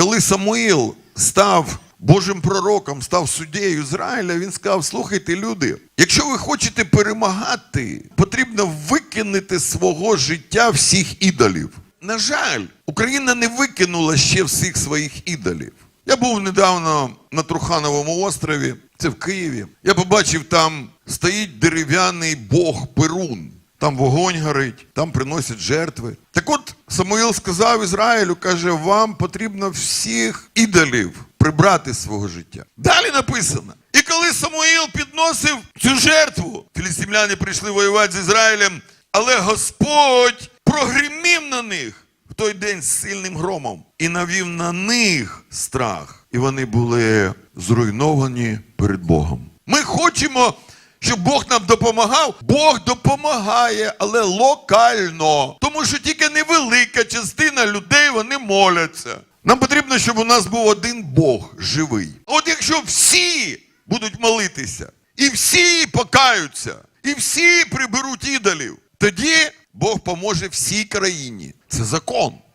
коли Самуїл став Божим пророком, став суддєю Ізраїля, він сказав: слухайте, люди, якщо ви хочете перемагати, потрібно викинути свого життя всіх ідолів. На жаль, Україна не викинула ще всіх своїх ідолів. Я був недавно на Трухановому острові, це в Києві. Я побачив, там стоїть дерев'яний бог Перун. Там вогонь горить, там приносять жертви. Так от Самуїл сказав Ізраїлю, каже, вам потрібно всіх ідолів прибрати з свого життя. Далі написано. І коли Самуїл підносив цю жертву, філістимляни прийшли воювати з Ізраїлем, але Господь прогримів на них в той день з сильним громом і навів на них страх. І вони були зруйновані перед Богом. Ми хочемо, щоб Бог нам допомагав. Бог допомагає, але локально. Тому що тільки невелика частина людей вони моляться. Нам потрібно, щоб у нас був один Бог живий. От якщо всі будуть молитися, і всі покаються, і всі приберуть ідолів, тоді Бог поможе всій країні. Це закон.